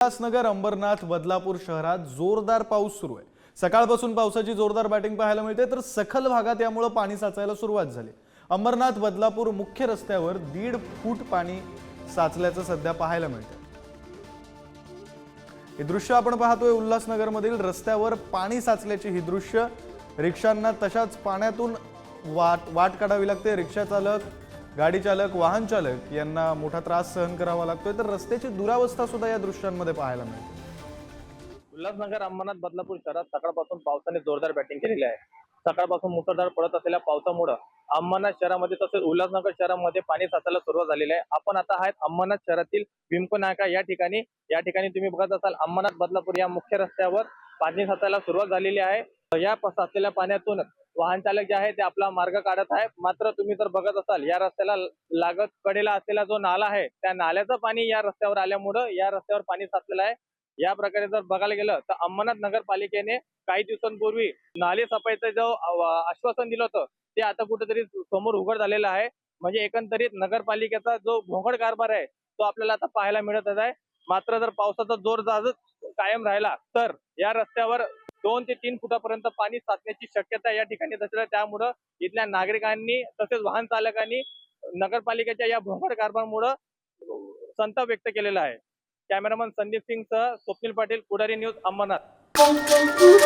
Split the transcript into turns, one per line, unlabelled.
उल्हासनगर अंबरनाथ बदलापूर शहरात जोरदार पाऊस सुरू आहे. सकाळपासून पावसाची जोरदार बॅटिंग पाहायला मिळते तर सखल भागात यामुळे पाणी साचायला सुरुवात झाली. अंबरनाथ बदलापूर मुख्य रस्त्यावर दीड फूट पाणी साचल्याचं सध्या पाहायला मिळतं हे दृश्य आपण पाहतोय उल्हासनगरमधील रस्त्यावर पाणी साचल्याची ही दृश्य. रिक्षांना तशाच पाण्यातून वाट वाट काढावी लागते. रिक्षा चालक गाडी चालक वाहन चालक यांना मोठा त्रास सहन करावा लागतोय तर रस्त्याची दुरावस्था सुद्धा या दृश्यांमध्ये पाहायला मिळते.
उल्हासनगर अंबरनाथ बदलापूर शहरात सकाळपासून पावसाने जोरदार बॅटिंग केलेली आहे. सकाळपासून मुसळधार पडत असलेल्या पावसामुळे अंबरनाथ शहरामध्ये तसेच उल्हासनगर शहरामध्ये पाणी साचायला सुरुवात झालेली आहे. आपण आता आहेत अंबरनाथ शहरातील भीमको नाका या ठिकाणी. या ठिकाणी तुम्ही बघत असाल अंबरनाथ बदलापूर या मुख्य रस्त्यावर पाणी साचायला सुरुवात झालेली आहे. या साचलेल्या पाण्यातून वाहन चालक जे आहे ते आपला मार्ग काढत आहे मात्र तुम्ही जर बघत असाल या रस्त्याला लागत कडेला असलेला जो नाला आहे त्या नाल्याचं पाणी या रस्त्यावर आल्यामुळं या रस्त्यावर पाणी साचलेलं आहे. या प्रकारे जर बघायला गेलं तर अंबरनाथ नगरपालिकेने काही दिवसांपूर्वी नाले सफाईचं जो आश्वासन दिलं होतं ते आता कुठेतरी समोर उघड झालेलं आहे. म्हणजे एकंदरीत नगरपालिकेचा जो घोंगड कारभार आहे तो आपल्याला आता पाहायला मिळतच आहे. मात्र जर पावसाचा जोर जाजच कायम राहिला तर या रस्त्यावर दोन ते तीन फुटापर्यंत पाणी साचण्याची शक्यता या ठिकाणी असल्याने त्यामुळं इथल्या नागरिकांनी तसेच वाहन चालकांनी नगरपालिकेच्या या भोंगड कारभारामुळं संताप व्यक्त केलेला आहे. कॅमेरामन संदीप सिंग सह स्वप्नील पाटील पुढारी न्यूज अंबरनाथ